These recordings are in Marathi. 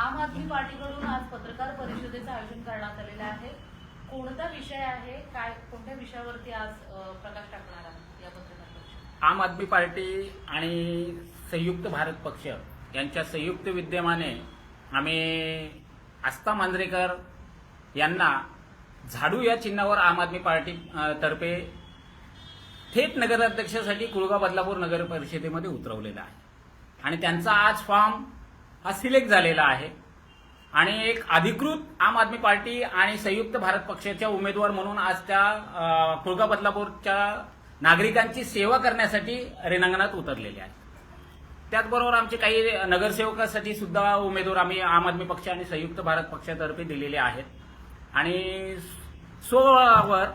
आम आदमी पार्टीकडून आज पत्रकार परिषदेचं आयोजन करण्यात आलेलं आहे. कोणता विषय आहे? काय कोणत्या विषयावरती आज प्रकाश टाकणार आहे या पत्रकार परिषदेत? आम आदमी पार्टी आणि संयुक्त भारत पक्ष यांच्या संयुक्त विद्यमाने आम्ही आस्था मांजरेकर यांना झाडू या चिन्हावर आम आदमी पार्टी तर्फे थेट नगराध्यक्षासाठी कुळगाव बदलापूर नगर परिषदेमध्ये उतरवलेला आहे. आणि त्यांचा आज फॉर्म हा सिलेक्ट झालेला आहे. आणि एक अधिकृत आम आदमी पार्टी आणि संयुक्त भारत पक्षाच्या उमेदवार म्हणून आज त्या कुळगा बदलापूरच्या नागरिकांची सेवा करण्यासाठी रेणांगणात उतरलेले आहेत. त्याचबरोबर आमचे काही नगरसेवकासाठी सुद्धा उमेदवार आम्ही आम आदमी पक्ष आणि संयुक्त भारत पक्षातर्फे दिलेले आहेत. आणि सोळावर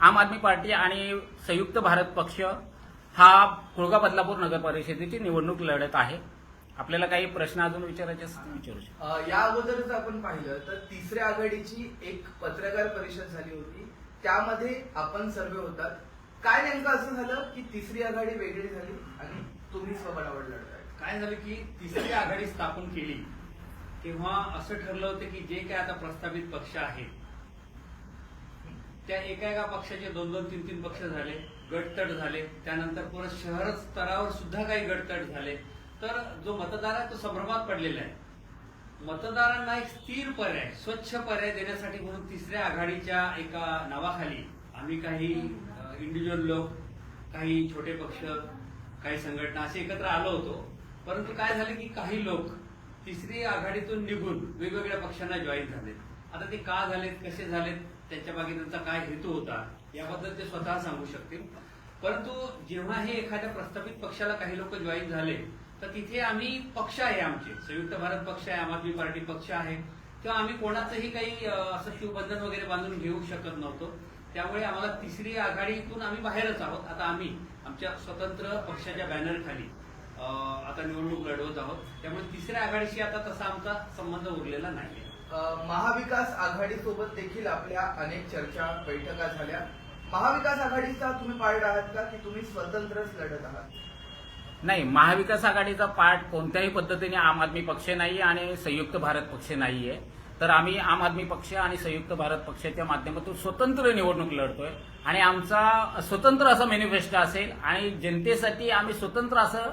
आम आदमी पार्टी आणि संयुक्त भारत पक्ष हा कुळगा बदलापूर नगर परिषदेची निवडणूक लढत आहे. आपल्याला काही प्रश्न अजून विचारायचे असतील विचारू शकतो. अ, या अगोदरच आपण पाहिलं तर तिसऱ्या आघाडीची एक पत्रकार परिषद झाली होती. त्यामध्ये आपण सर्वे होतात. काय नेमकं असं झालं की तिसरी आघाडी वेगळी झाली आणि तुम्ही स्वबळावर लढताय? काय झालं की तिसरी आघाडी स्थापन केली तेव्हा असं ठरलं होतं की जे काय आता प्रस्तावित पक्ष आहेत त्या एका एका पक्षाचे दोन दोन तीन तीन पक्ष झाले गटतट झाले त्यानंतर परत शहर स्तरावर सुद्धा काही गटतट झाले. तर जो मतदार आहे तो संभ्रमात पडलेला आहे. मतदारांना एक स्थिर पर्याय स्वच्छ पर्याय देण्यासाठी म्हणून तिसऱ्या आघाडीच्या एका नावाखाली आम्ही काही इंडिव्हिज्युअल लोक काही छोटे पक्ष काही संघटना असे एकत्र आलो होतो. परंतु काय झालं की काही लोक तिसरी आघाडीतून निघून वेगवेगळ्या पक्षांना जॉईन झाले. आता ते का झालेत कसे झालेत त्यांच्या मागे त्यांचा काय हेतू होता याबद्दल ते स्वतः सांगू शकतील. परंतु जेव्हा हे एखाद्या प्रस्थापित पक्षाला काही लोक जॉईन झाले तर तिथे आम्ही पक्ष आहे आमचे. संयुक्त भारत पक्ष आहे आम आदमी पार्टी पक्ष आहे. किंवा आम्ही कोणाचंही काही असं शिवबंधन वगैरे बांधून घेऊ शकत नव्हतो. त्यामुळे आम्हाला तिसरी आघाडीतून आम्ही बाहेरच आहोत. आता आम्ही आमच्या स्वतंत्र पक्षाच्या बॅनरखाली आता निवडणूक लढवत आहोत. त्यामुळे तिसऱ्या आघाडीशी आता तसा आमचा संबंध उरलेला नाही महाविकास आघाडीसोबत देखील आपल्या अनेक चर्चा बैठका झाल्या. महाविकास आघाडीचा तुम्ही पार्ट आहात का की तुम्ही स्वतंत्रच लढत आहात? नाही महाविकास आघाडीचा पाठ कोणत्याही पद्धतीने आम आदमी पक्ष नाही आणि संयुक्त भारत पक्ष नाहीये. तर आम्ही आम आदमी पक्ष आणि संयुक्त भारत पक्षाच्या माध्यमातून स्वतंत्र निवडणूक लढतोय आणि आमचा स्वतंत्र असा मॅनिफेस्टो असेल आणि जनतेसाठी आम्ही स्वतंत्र असं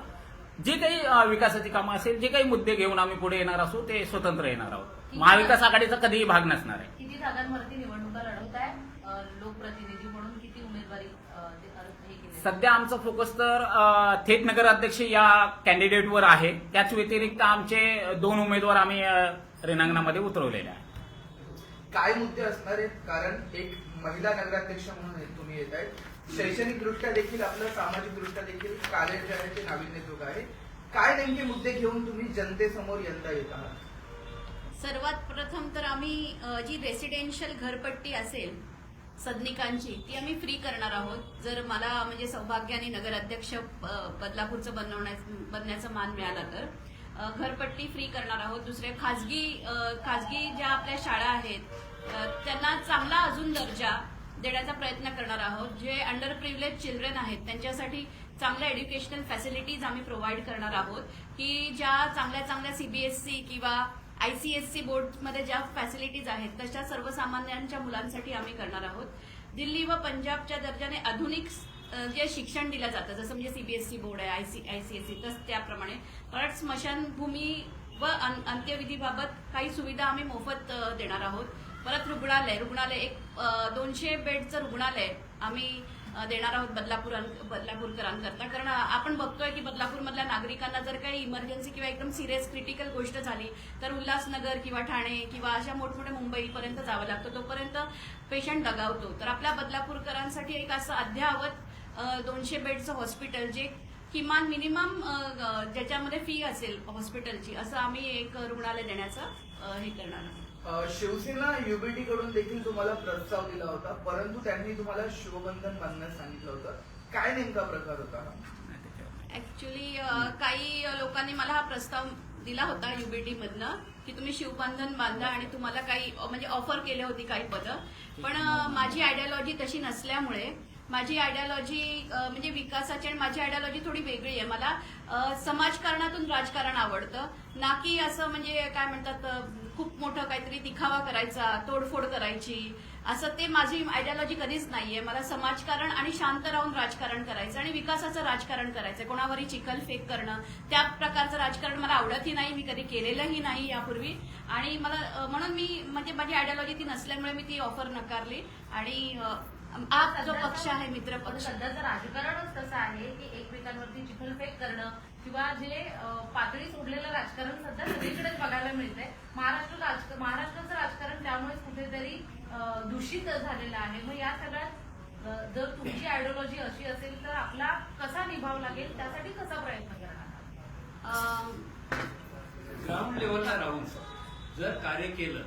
जे काही विकासाची कामं असेल जे काही मुद्दे घेऊन आम्ही पुढे येणार असू ते स्वतंत्र येणार आहोत. महाविकास आघाडीचा कधीही भाग नसणार आहे. किती जागांवरती निवडणुका लढवत आहे लोकप्रतिनिधी म्हणून किती उमेदवारी अ, ते अर्ज हे केले सध्या आमचं फोकस तर थेट नगराध्यक्ष या कॅन्डिडेटवर आहे. त्याच व्यतिरिक्त आमचे दोन उमेदवार आम्ही अ, रिंगणामध्ये उतरवलेले आहे काय मुद्दे असणार आहेत? कारण एक महिला नगराध्यक्ष म्हणून हे तुम्ही येत आहेत. शैक्षणिक दृष्ट्या देखील आपलं सामाजिक दृष्ट्या देखील कॉलेज आहे ते आहे काय नेमके मुद्दे घेऊन तुम्ही जनतेसमोर यंदा येत आहात? सर्वात प्रथम तर आम्ही जी रेसिडेन्शियल घरपट्टी असेल सदनिकांची. ती आम्ही फ्री करणार आहोत. जर मला म्हणजे सौभाग्याने नगराध्यक्ष बदलापूरचं बनवण्या बनण्याचं मान मिळाला तर. घरपट्टी फ्री करणार आहोत. दुसरे खाजगी खाजगी ज्या आपल्या शाळा आहेत त्यांना चांगला अजून दर्जा देण्याचा प्रयत्न करणार आहोत. जे अंडर प्रिव्हिलेज चिल्ड्रन आहेत त्यांच्यासाठी चांगल्या एज्युकेशनल फॅसिलिटीज आम्ही प्रोव्हाइड करणार आहोत. की ज्या चांगल्या चांगल्या सीबीएसई किंवा आयसीएससी बोर्डमध्ये ज्या फॅसिलिटीज आहेत तशा सर्वसामान्यांच्या मुलांसाठी आम्ही करणार आहोत. दिल्ली व पंजाबच्या दर्जाने आधुनिक जे शिक्षण दिलं जातं जसं म्हणजे सीबीएसई बोर्ड आहे आयसी आयसीएससी तस त्याप्रमाणे. परत स्मशानभूमी व अंत्यविधीबाबत काही सुविधा आम्ही मोफत देणार आहोत. परत रुग्णालय रुग्णालय एक दोनशे बेडचं रुग्णालय आम्ही देणार आहोत बदलापूर बदलापूरकरांकरता कारण आपण बघतोय की बदलापूरमधल्या नागरिकांना जर काही इमर्जन्सी किंवा एकदम सिरियस क्रिटिकल गोष्ट झाली तर उल्हासनगर किंवा ठाणे किंवा अशा मोठमोठ्या मुंबईपर्यंत जावं लागतं. तोपर्यंत पेशंट दगावतो. तर आपल्या बदलापूरकरांसाठी एक असं अद्ययावत दोनशे बेडचं हॉस्पिटल जे किमान मिनिमम ज्याच्यामध्ये फी असेल हॉस्पिटलची असं आम्ही एक रुग्णालय देण्याचं हे करणार आहोत. शिवसेना युबीटी कडून देखील तुम्हाला प्रस्ताव दिला होता परंतु त्यांनी तुम्हाला शिवबंधन बांधण्यास सांगितलं होतं. काय नेमका प्रकार होता? ऍक्च्युली काही लोकांनी मला हा प्रस्ताव दिला होता युबीटी मधनं की तुम्ही शिवबंधन बांधा आणि तुम्हाला काही म्हणजे ऑफर केली होती काही पदं. पण माझी आयडियॉलॉजी तशी नसल्यामुळे माझी आयडियॉलॉजी म्हणजे विकासाची आणि माझी आयडियॉलॉजी थोडी वेगळी आहे. मला समाजकारणातून राजकारण आवडतं. ना की असं म्हणजे काय म्हणतात खूप मोठं काहीतरी दिखावा करायचा तोडफोड करायची. असं ते माझी आयडियॉलॉजी कधीच नाहीये. मला समाजकारण आणि शांत राहून राजकारण करायचं आणि विकासाचं राजकारण करायचं कोणावरही चिखल फेक करणं त्या प्रकारचं राजकारण मला आवडतही नाही. मी कधी केलेलंही नाही यापूर्वी. आणि मला म्हणून मी म्हणजे माझी आयडियॉलॉजी ती नसल्यामुळे मी ती ऑफर नकारली. आणि आप जो पक्ष आहे मित्र पण पक्ष. सध्याचं राजकारणच तसं आहे की एकमेकांवरती चिखलफेक करणं किंवा जे पातळी सोडलेलं राजकारण सध्या सगळीकडेच बघायला मिळतंय. महाराष्ट्र राज महाराष्ट्राचं राजकारण त्यामुळेच कुठेतरी दूषित झालेलं आहे. मग या सगळ्यात जर तुमची आयडिओलॉजी अशी असेल तर आपला कसा निभाव लागेल? त्यासाठी कसा प्रयत्न करणार? अ, ग्राउंड लेवलला राहून जर कार्य केलं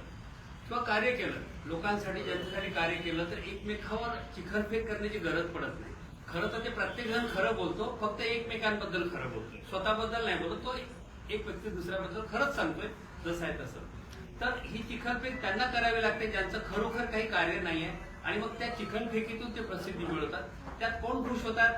किंवा कार्य केलं लोकांसाठी ज्यांच्यासाठी कार्य केलं तर एकमेकावर चिखलफेक करण्याची गरज पडत नाही. खरं तर ते प्रत्येक जण खरं बोलतो फक्त एकमेकांबद्दल खरं बोलतोय स्वतःबद्दल नाही बोलत तो एक व्यक्ती दुसऱ्याबद्दल खरंच सांगतोय जसं आहे तसं. तर ही चिखलफेक त्यांना करावी लागते ज्यांचं खरोखर काही कार्य नाही आहे. आणि मग त्या चिखलफेकीतून ते प्रसिद्धी मिळवतात. त्यात कोण खुश होतात?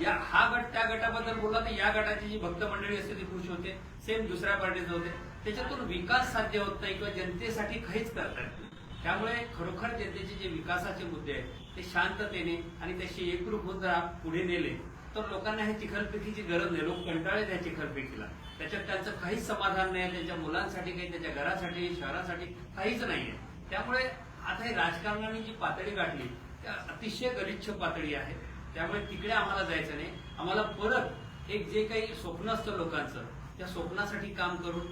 या हा गट त्या गटाबद्दल बोलला तर या गटाची जी भक्त मंडळी असते ती खुश होते. सेम दुसऱ्या पार्टीचं होते. त्याच्यातून विकास साध्य होत नाही किंवा जनतेसाठी काहीच करता येत नाही. त्यामुळे खरोखर जनतेचे जे विकासाचे मुद्दे आहेत ते शांततेने आणि त्याशी एकरूप होत जर पुढे नेले तर लोकांना ह्या चिखलपेटीची गरज नाही. लोक कंटाळले त्या चिखलपेटीला त्याच्यात त्यांचं काहीच समाधान नाही त्यांच्या मुलांसाठी काही त्यांच्या घरासाठी शहरासाठी काहीच नाही आहे. त्यामुळे आता हे राजकारणाने जी पातळी गाठली त्या अतिशय गलिच्छ पातळी आहे. त्यामुळे तिकडे आम्हाला जायचं नाही. आम्हाला परत एक जे काही स्वप्न असतं लोकांचं त्या स्वप्नासाठी काम करून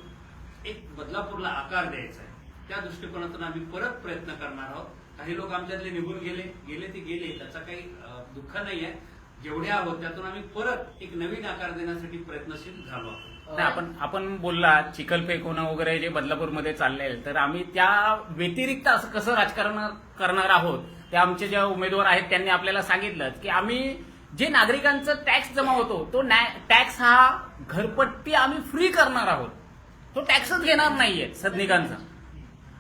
एक बदलापूरला आकार द्यायचा आहे. त्या दृष्टिकोनातून आम्ही परत प्रयत्न करणार आहोत. काही लोक आमच्यातले निघून गेले गेले ते गेले त्याचा काही दुःख नाही आहे जेवढे आहोत त्यातून आम्ही परत एक नवीन आकार देण्यासाठी प्रयत्नशील झालो आहोत. आपण आपण बोलला चिखल होणं वगैरे जे बदलापूरमध्ये चालले तर आम्ही त्या व्यतिरिक्त असं कसं राजकारण करणार आहोत ते आमचे जे उमेदवार आहेत त्यांनी आपल्याला सांगितलं की आम्ही जे नागरिकांचं टॅक्स जमा होतो तो टॅक्स हा घरपट्टी आम्ही फ्री करणार आहोत. तो टॅक्सच घेणार नाहीये सदनिकांचा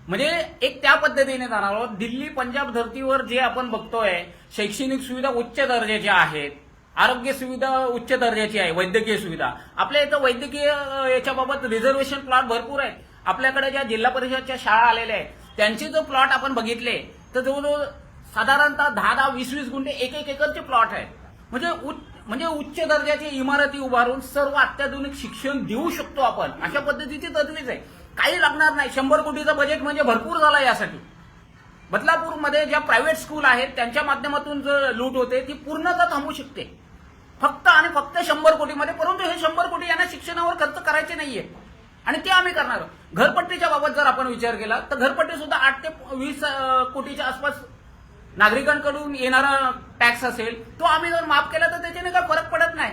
म्हणजे एक त्या पद्धतीने जाणार आहोत. दिल्ली पंजाब धर्तीवर जे आपण बघतोय शैक्षणिक सुविधा उच्च दर्जाच्या आहेत. आरोग्य सुविधा उच्च दर्जाची आहे वैद्यकीय सुविधा. आपल्या इथं वैद्यकीय याच्याबाबत रिझर्वेशन प्लॉट भरपूर आहेत. आपल्याकडे ज्या जिल्हा परिषदच्या शाळा आलेल्या आहेत त्यांचे जो प्लॉट आपण बघितले तर जवळजवळ साधारणतः दहा दहा वीस वीस गुंठे एक एक एकरचे प्लॉट आहेत. म्हणजे उच्च म्हणजे उच्च दर्जाची इमारती उभारून सर्व अत्याधुनिक शिक्षण देऊ शकतो आपण. अशा पद्धतीची तजवीज आहे. काही लागणार नाही. शंभर कोटीचं बजेट म्हणजे भरपूर झाला यासाठी. बदलापूरमध्ये ज्या प्रायव्हेट स्कूल आहेत त्यांच्या माध्यमातून जो लूट होते ती पूर्णतः थांबू शकते. फक्त आणि फक्त शंभर कोटीमध्ये परंतु हे शंभर कोटी यांना शिक्षणावर खर्च करायचे नाहीये. आणि ते आम्ही करणार आहोत. घरपट्टीच्या बाबत जर आपण विचार केला तर घरपट्टी सुद्धा आठ ते वीस कोटीच्या आसपास नागरिकांकडून येणारा टॅक्स असेल तो आम्ही जर माफ केला तर त्याच्याने काही फरक पडत नाही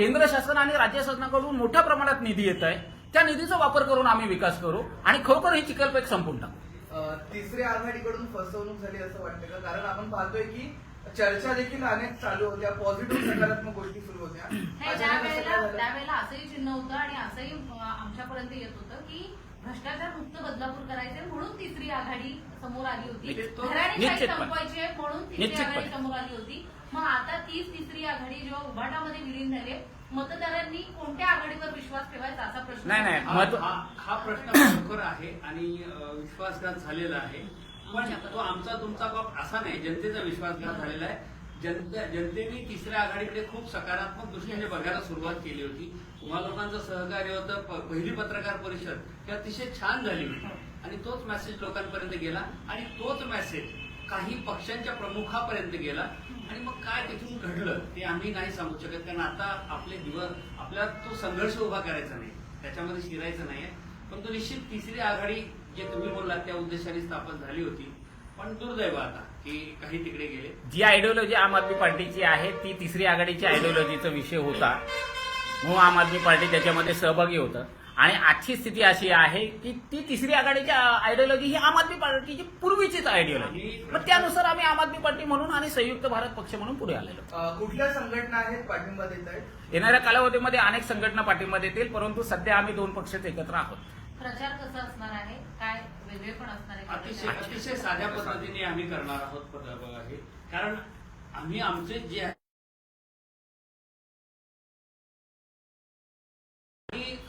केंद्र शासन आणि राज्य शासनाकडून मोठ्या प्रमाणात निधी येत आहे. त्या निधीचा वापर करून आम्ही विकास करू आणि खरोखर ही चिखलपेक संपून टाकू. तिसऱ्या आघाडीकडून फसवणूक झाली असं वाटतं का? कारण आपण पाहतोय की चर्चा देखील अनेक चालू होत्या पॉझिटिव्ह सकारात्मक गोष्टी सुरू होत्या. त्यावेळेला असंही चिन्ह होतं आणि असंही आमच्यापर्यंत येत होतं की भ्रष्टाचार मुक्त बदलापूर करायचे म्हणून तिसरी आघाडी समोर आली होती. संपवायची आहे म्हणून तिसरी. आघाडी समोर आली होती. मग आता तीच तिसरी आघाडी जेव्हा उभाटामध्ये विलीन झाले मतदारांनी कोणत्या आघाडीवर विश्वास ठेवायचा असा प्रश्न नाही, नाही. हा हा- हा प्रश्न खरोखर आहे आणि अ, विश्वासघात झालेला आहे. पण तो आमचा तुमचा बाब असा नाही जनतेचा विश्वासघात झालेला आहे. जनता जनतेने तिसऱ्या आघाडीकडे खूप सकारात्मक दृष्टीने बघायला सुरुवात केली होती. तुम्हा लोकांचं सहकार्य होतं प- पहिली पत्रकार परिषद ही अतिशय छान झाली होती. आणि तोच मेसेज लोकांपर्यंत गेला आणि तोच मेसेज काही पक्षांच्या प्रमुखापर्यंत गेला. आणि मग काय तिथून घडलं ते आम्ही नाही सांगू शकत. कारण आता आपले दिवस आपल्याला तो संघर्ष उभा करायचा नाही. त्याच्यामध्ये शिरायचं नाहीये. पण तो निश्चित तिसरी आघाडी जे तुम्ही बोललात त्या उद्देशाने स्थापन झाली होती. पण दुर्दैव आता की काही तिकडे गेले. जी आयडिओलॉजी आम आदमी पार्टीची आहे ती तिसरी आघाडीची आयडिओलॉजीचा विषय होता. म्हणून आम आदमी पार्टी त्याच्यामध्ये सहभागी होतं. आणि आजची स्थिती अशी आहे की ती तिसरी आघाडीची आयडिओलॉजी ही आम आदमी पार्टीची पूर्वीचीच आयडिओलॉजी मग त्यानुसार आम्ही आम आदमी पार्टी म्हणून आणि संयुक्त भारत पक्ष म्हणून पुढे आलेलो. कुठल्या संघटना आहेत पाठिंबा देत आहेत येणाऱ्या कालावधीमध्ये अनेक संघटना पाठिंबा देतील परंतु सध्या आम्ही दोन पक्षच एकत्र आहोत. प्रचार कसा असणार आहे? काय वेगळे पण असणार आहे? का अतिशय साध्या पद्धतीने आम्ही करणार आहोत हे. कारण आम्ही आमचे जे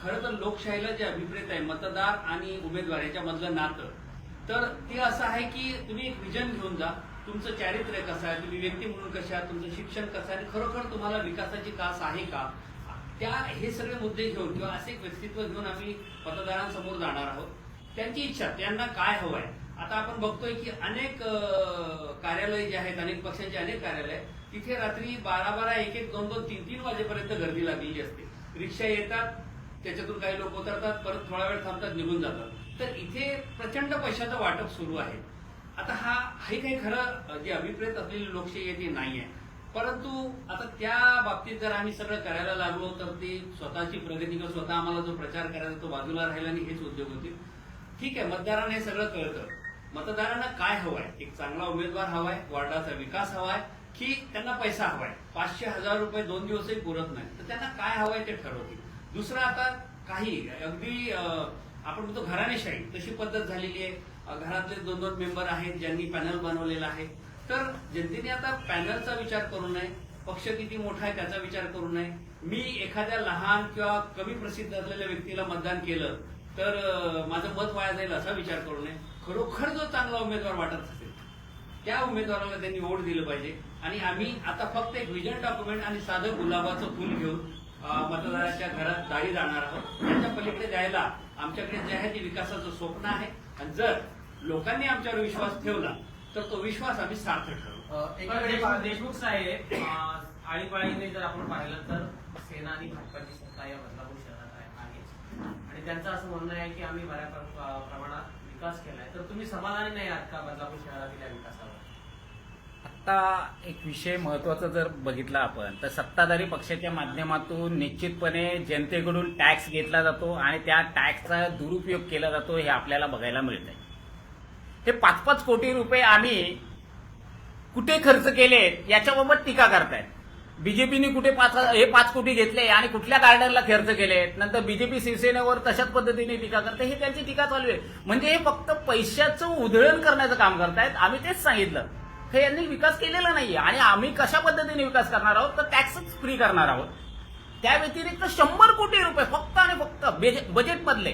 खरं तर लोकशाहीला जे अभिप्रेत आहे मतदार आणि उमेदवार याच्या मधलं नातं तर ते असं आहे की तुम्ही एक विजन घेऊन जा. तुमचं चारित्र्य कसं आहे? तुम्ही व्यक्ती म्हणून कशा तुमचं शिक्षण कसं आहे? आणि खरोखर तुम्हाला विकासाची कास आहे का? त्या हे सगळे मुद्दे घेऊन किंवा असे एक व्यक्तित्व घेऊन आम्ही मतदारांसमोर जाणार आहोत. त्यांची इच्छा त्यांना काय हवं आहे आता आपण बघतोय की अनेक कार्यालय जे आहेत अनेक पक्षांचे अनेक कार्यालय आहेत, तिथे रात्री बारा बारा एक एक दोन दोन तीन तीन वाजेपर्यंत गर्दी लागलेली असते. रिक्षा येतात त्याच्यातून काही लोक उतरतात परत थोडा वेळ थांबतात निघून जातात. तर इथे प्रचंड पैशाचं वाटप सुरू आहे. आता हा हे काही खरं जे अभिप्रेत असलेली लोकशाही आहे ती नाही आहे परंतु आता त्या बाबतीत जर आम्ही सगळं करायला लागलो तर ती स्वतःची प्रगती किंवा स्वतः आम्हाला जो प्रचार करायचा तो बाजूला राहिला आणि हेच उद्योग होतील ठीक आहे मतदारांना हे सगळं कळतं. मतदारांना काय हवंय? एक चांगला उमेदवार हवाय वॉर्डाचा विकास हवाय की त्यांना पैसा हवाय? पाचशे हजार रुपये दोन दिवसही पुरत नाही. तर त्यांना काय हवंय ते ठरवतील. दुसरं आता काही अगदी आपण म्हणतो घराणेशाही तशी पद्धत झालेली आहे. घरातले दोन दोन मेंबर आहेत ज्यांनी पॅनल बनवलेला आहे. तर जनतेने आता पॅनलचा विचार करू नये पक्ष किती मोठा आहे त्याचा विचार करू नये. मी एखाद्या लहान किंवा कमी प्रसिद्ध असलेल्या व्यक्तीला मतदान केलं तर माझं मत वाया जाईल असा विचार करू नये. खरोखर जो चांगला उमेदवार वाटत असेल त्या उमेदवाराला त्यांनी वोट दिलं पाहिजे. आणि आम्ही आता फक्त एक विजन डॉक्युमेंट आणि साधं गुलाबाचं फुल घेऊन मतदाराच्या घरात दारी जाणार आहोत. त्याच्या पलीकडे जायला आमच्याकडे जे आहे ते विकासाचं स्वप्न आहे. आणि जर लोकांनी आमच्यावर विश्वास ठेवला तर तो विश्वास आम्ही सार्थ ठरवू. देशमुख साहेब आळीपाळीने जर आपण पाहिलं तर सेना आणि भाजपाची सत्ता या बदलापूर शहरात आहे. आणि त्यांचं असं म्हणणं आहे की आम्ही बऱ्या प्रमाणात विकास केलाय. तर तुम्ही समाधानी नाही आहात का बदलापूर शहरातील या विकासावर? आता एक विषय महत्त्वाचा जर बघितला आपण तर सत्ताधारी पक्षाच्या माध्यमातून निश्चितपणे जनतेकडून टॅक्स घेतला जातो आणि त्या टॅक्सचा दुरुपयोग केला जातो हे आपल्याला बघायला मिळत आहे हे पाच पाच कोटी रुपये आम्ही कुठे खर्च केले याच्याबाबत टीका करतायत. बीजेपीने कुठे पाच हे पाच कोटी घेतले आणि कुठल्या गार्डनला खर्च केले नंतर बीजेपी शिवसेनेवर तशाच पद्धतीने टीका करते हे त्यांची टीका चालू आहे. म्हणजे हे फक्त पैशाचं उधळण करण्याचं काम करतायत आम्ही तेच सांगितलं. हे यांनी विकास केलेला नाहीये. आणि आम्ही कशा पद्धतीने विकास करणार आहोत? तर टॅक्सच फ्री करणार आहोत. त्या व्यतिरिक्त शंभर कोटी रुपये फक्त आणि फक्त बजेट मधले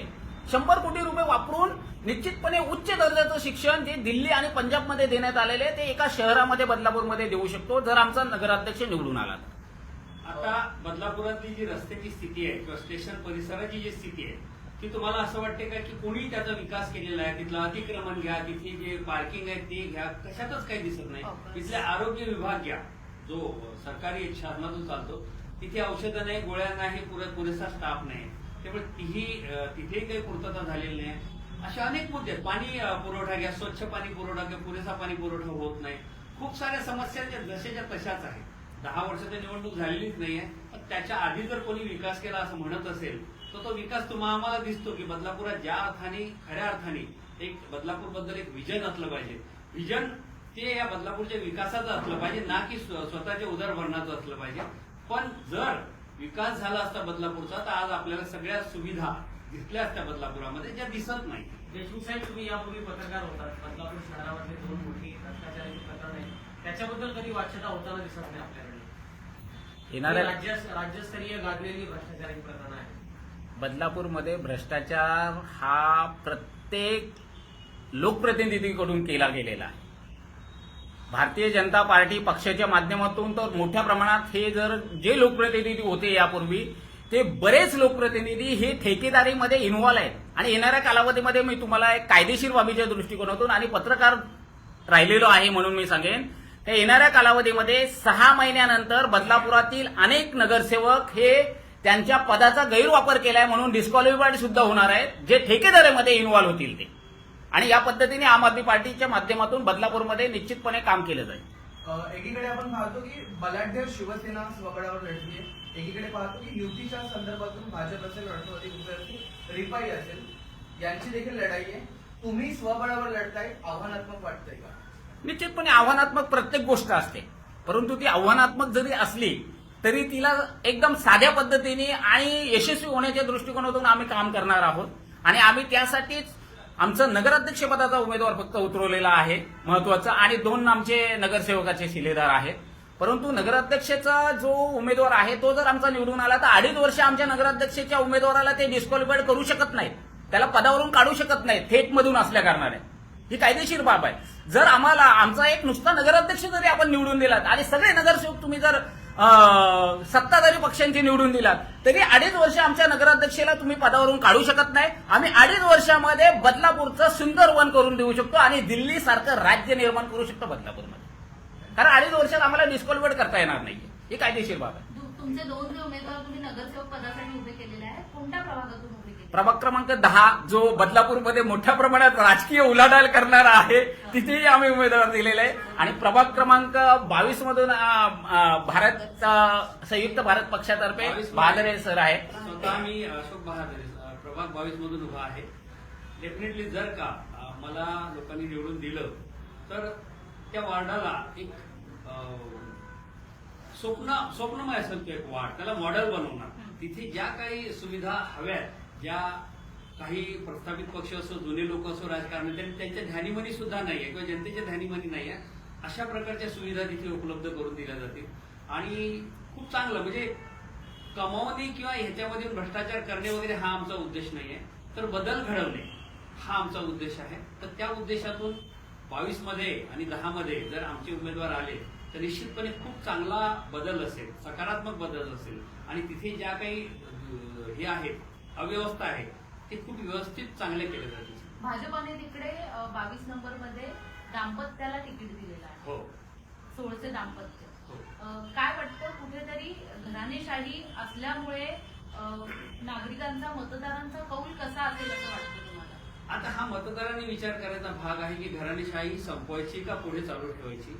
शंभर कोटी रुपये वापरून निश्चितपणे उच्च दर्जाचं शिक्षण जे दिल्ली आणि पंजाबमध्ये देण्यात आलेले आहे, ते एका शहरामध्ये बदलापूरमध्ये देऊ शकतो जर आमचा नगराध्यक्ष निवडून आला आता बदलापुरातली जी रस्त्याची स्थिती आहे किंवा स्टेशन परिसराची जी स्थिती आहे ती तुम्हाला असं वाटते का की कोणी त्याचा विकास केलेला आहे? तिथलं अतिक्रमण घ्या तिथली जे पार्किंग आहे ते घ्या. कशातच काही दिसत नाही. हो. तिथले आरोग्य विभाग घ्या. जो सरकारी शासनातून चालतो तिथे औषधं नाही गोळ्या नाही पुरे- पुरेसा स्टाफ नाही. त्यामुळे तीही तिथेही काही पूर्तता झालेली नाही. असे अनेक मुद्दे आहेत. पाणी पुरवठा घ्या. स्वच्छ पाणी पुरवठा घ्या पुरेसा पाणी पुरवठा होत नाही. खूप साऱ्या समस्या ज्या जशाच्या तशाच आहेत. दहा वर्षाची निवडणूक झालेलीच नाहीये. पण त्याच्या आधी जर कोणी विकास केला असं म्हणत असेल तर तो विकास तुम्हाला आम्हाला दिसतो की बदलापुरात ज्या अर्थाने खऱ्या अर्थाने एक बदलापूरबद्दल एक विजन असलं पाहिजे. विजन ते या बदलापूरच्या विकासाचं असलं पाहिजे ना की स्व- स्वतःच्या उदरभरणाचं असलं पाहिजे. पण जर विकास झाला असता बदलापूरचा तर आज आपल्याला सगळ्या सुविधा दिसल्या असत्या बदलापुरामध्ये ज्या दिसत नाही. देशमुख साहेब तुम्ही यापूर्वी पत्रकार होतात. बदलापूर शहरामधले दोन मोठी भ्रष्टाचाराची प्रकरण आहे त्याच्याबद्दल कधी वाच्यता होताना दिसत नाही आपल्याकडे. राज्यस्तरीय गाजलेली भ्रष्टाचाराची प्रकरण आहे बदलापूरमध्ये भ्रष्टाचार हा प्रत्येक लोकप्रतिनिधीकडून केला गेलेला आहे. भारतीय जनता पार्टी पक्षाच्या माध्यमातून तर मोठ्या प्रमाणात हे जर जे लोकप्रतिनिधी होते यापूर्वी ते बरेच लोकप्रतिनिधी हे ठेकेदारीमध्ये इन्व्हॉल्व आहेत. आणि येणाऱ्या कालावधीमध्ये मी तुम्हाला एक कायदेशीर बाबीच्या दृष्टिकोनातून आणि पत्रकार राहिलेलो आहे म्हणून मी सांगेन. तर येणाऱ्या कालावधीमध्ये सहा महिन्यानंतर बदलापुरातील अनेक नगरसेवक हे त्यांच्या पदाचा गैरवापर केलाय म्हणून डिस्क्वालिफाईड सुद्धा होणार आहेत. जे ठेकेदारीमध्ये इन्व्हॉल्व होतील ते. आणि या पद्धतीने आम आदमी पार्टीच्या माध्यमातून बदलापूरमध्ये निश्चितपणे काम केलं जाईल. एकीकडे आपण पाहतो की बलाढ्य शिवसेना स्वबळावर लढतीये. एकीकडे पाहतो की युतीच्या संदर्भातून भाजप असेल राष्ट्रवादी काँग्रेस रिपाई असेल यांची देखील लढाई आहे. तुम्ही स्वबळावर लढताय आव्हानात्मक वाटतंय का? निश्चितपणे आव्हानात्मक प्रत्येक गोष्ट असते. परंतु ती आव्हानात्मक जरी असली तरी तिला एकदम साध्या पद्धतीने आणि यशस्वी होण्याच्या दृष्टिकोनातून आम्ही काम करणार आहोत. आणि आम्ही त्यासाठीच आमचं नगराध्यक्षपदाचा उमेदवार फक्त उतरवलेला आहे महत्त्वाचा. आणि दोन आमचे नगरसेवकाचे शिलेदार आहेत. परंतु नगराध्यक्षाचा जो उमेदवार आहे तो जर आमचा निवडून आला तर अडीच वर्ष आमच्या नगराध्यक्षाच्या उमेदवाराला ते डिस्क्वालिफाईड करू शकत नाहीत. त्याला पदावरून काढू शकत नाही थेट मधून असल्या कारणाने. ही कायदेशीर बाब आहे. जर आम्हाला आमचा एक नुसता नगराध्यक्ष जरी आपण निवडून दिलात आणि सगळे नगरसेवक तुम्ही जर सत्ताधारी पक्षांची निवडून दिलात. तरी अडीच वर्ष आमच्या नगराध्यक्षेला तुम्ही पदावरून काढू शकत नाही. आम्ही अडीच वर्षामध्ये बदलापूरचं सुंदर वन करून देऊ शकतो आणि दिल्ली सारखं राज्य निर्माण करू शकतो बदलापूरमध्ये. कारण अडीच वर्षात आम्हाला डिस्क्वालिफाईड करता येणार नाही ही कायदेशीर बाब आहे. तुमचे दोन उमेदवार तुम्ही नगरसेवक पदासाठी उभे केलेले आहेत कोणत्या प्रभागातून प्रभाग क्रमांक दहा जो बदलापूरमध्ये मोठ्या प्रमाणात राजकीय उलाढाल करणारा आहे तिथेही आम्ही उमेदवार दिलेले आहे. आणि प्रभाग क्रमांक बावीस मधून भारत संयुक्त भारत पक्षातर्फे 22 बहादरे सर आहे. स्वतः मी अशोक बहादरे प्रभाग बावीस मधून उभा आहे. डेफिनेटली जर का मला लोकांनी निवडून दिलं तर त्या वार्डाला एक स्वप्न स्वप्नमय असेल तो एक वार्ड त्याला मॉडेल बनवणार. तिथे ज्या काही सुविधा हव्यात ज्या काही प्रस्थापित पक्ष असो जुने लोक असो राजकारणी त्यांनी त्यांच्या ध्यानीमनी सुद्धा आहे किंवा जनतेच्या ध्यानीमनी नाही आहे अशा प्रकारच्या सुविधा तिथे उपलब्ध करून दिल्या जातील. आणि खूप चांगलं म्हणजे कमावणे किंवा ह्याच्यामध्ये भ्रष्टाचार करणे वगैरे हा आमचा उद्देश नाही आहे तर बदल घडवणे हा आमचा उद्देश आहे. तर त्या उद्देशातून बावीसमध्ये आणि दहा मध्ये जर आमचे उमेदवार आले तर निश्चितपणे खूप चांगला बदल असेल सकारात्मक बदल असेल. आणि तिथे ज्या काही हे आहेत अव्यवस्था आहे. ते खूप व्यवस्थित चांगले केले जातील भाजपने तिकडे बावीस नंबरमध्ये दाम्पत्याला तिकीट दिलेलं आहे. हो. सोळचे दाम्पत्य. हो. काय वाटतं कुठेतरी घराणेशाही असल्यामुळे नागरिकांचा मतदारांचा कौल कसा असेल असं वाटतं तुम्हाला? आता हा मतदारांनी विचार करायचा भाग आहे की घराणेशाही संपवायची का पुढे चालू ठेवायची?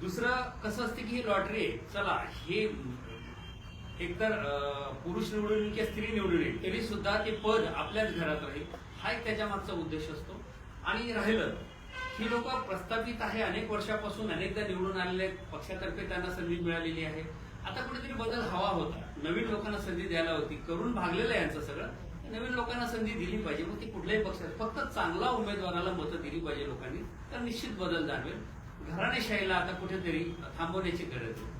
दुसरं कसं असते की ही लॉटरी आहे. चला हे एकतर पुरुष निवडून येईल किंवा स्त्री निवडून येईल तरी सुद्धा ते पद आपल्याच घरात राहील. हा एक त्याच्या मागचा उद्देश असतो. आणि राहिलं ही लोक प्रस्थापित आहे अनेक वर्षापासून अनेकदा निवडून आलेले पक्षातर्फे त्यांना संधी मिळालेली आहे. आता कुठेतरी बदल हवा होता. नवीन लोकांना संधी द्यायला होती. करून भागलेलं आहे यांचं सगळं. नवीन लोकांना संधी दिली पाहिजे. मग ती कुठल्याही पक्षात फक्त चांगला उमेदवाराला मतं दिली पाहिजे लोकांनी तर निश्चित बदल जाणवेल. घराणेशाहीला आता कुठेतरी थांबवण्याची गरज आहे.